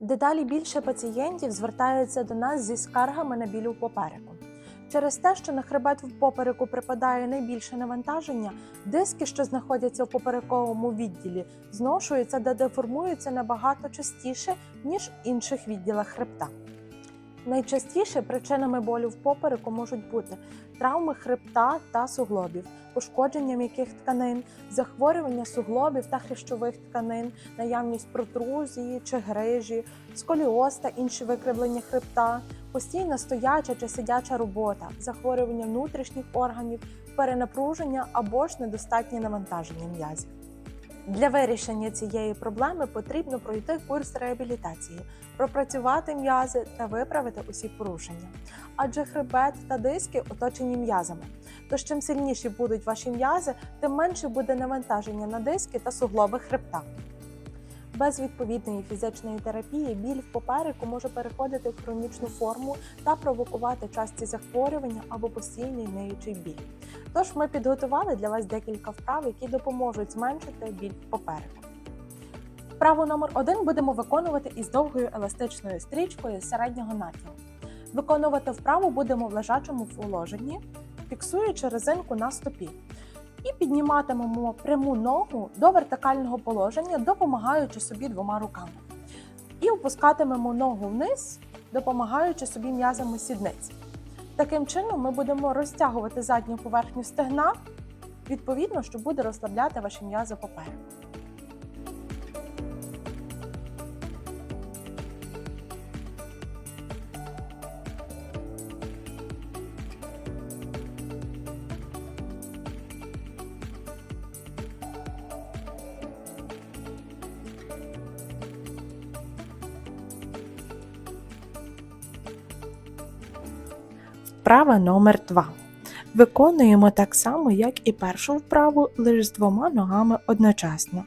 Дедалі більше пацієнтів звертаються до нас зі скаргами на біль у попереку. Через те, що на хребет в попереку припадає найбільше навантаження, диски, що знаходяться в поперековому відділі, зношуються та деформуються набагато частіше, ніж в інших відділах хребта. Найчастіше причинами болю в попереку можуть бути травми хребта та суглобів, пошкодження м'яких тканин, захворювання суглобів та хрящових тканин, наявність протрузії чи грижі, сколіоз та інші викривлення хребта, постійна стояча чи сидяча робота, захворювання внутрішніх органів, перенапруження або ж недостатнє навантаження м'язів. Для вирішення цієї проблеми потрібно пройти курс реабілітації, пропрацювати м'язи та виправити усі порушення. Адже хребет та диски оточені м'язами. Тож чим сильніші будуть ваші м'язи, тим менше буде навантаження на диски та суглоби хребта. Без відповідної фізичної терапії біль в попереку може переходити в хронічну форму та провокувати часті захворювання або постійний ниючий біль. Тож ми підготували для вас декілька вправ, які допоможуть зменшити біль в попереку. Вправу номер один будемо виконувати із довгою еластичною стрічкою середнього нахилу. Виконувати вправу будемо в лежачому положенні, фіксуючи резинку на стопі. І підніматимемо пряму ногу до вертикального положення, допомагаючи собі двома руками. І опускатимемо ногу вниз, допомагаючи собі м'язами сідниці. Таким чином ми будемо розтягувати задню поверхню стегна, відповідно, що буде розслабляти ваші м'язи попереку. Вправа номер 2 Виконуємо так само, як і першу вправу, лише з двома ногами одночасно.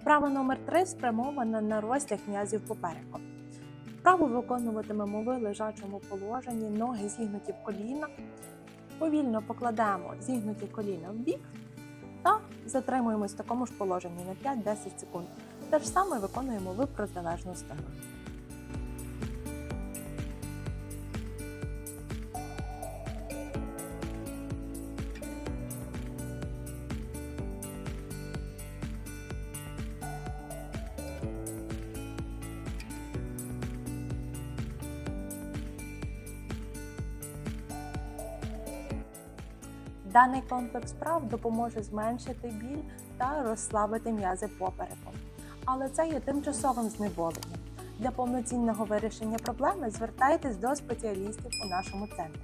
Вправа номер 3 спрямована на розтяг м'язів попереку. Вправу виконуватимемо в лежачому положенні, ноги зігнуті в коліна. Повільно покладемо зігнуті коліна в бік та затримуємось в такому ж положенні на 5-10 секунд. Те ж саме виконуємо в протилежну сторону. Даний комплекс вправ допоможе зменшити біль та розслабити м'язи попереку. Але це є тимчасовим знеболенням. Для повноцінного вирішення проблеми звертайтесь до спеціалістів у нашому центрі.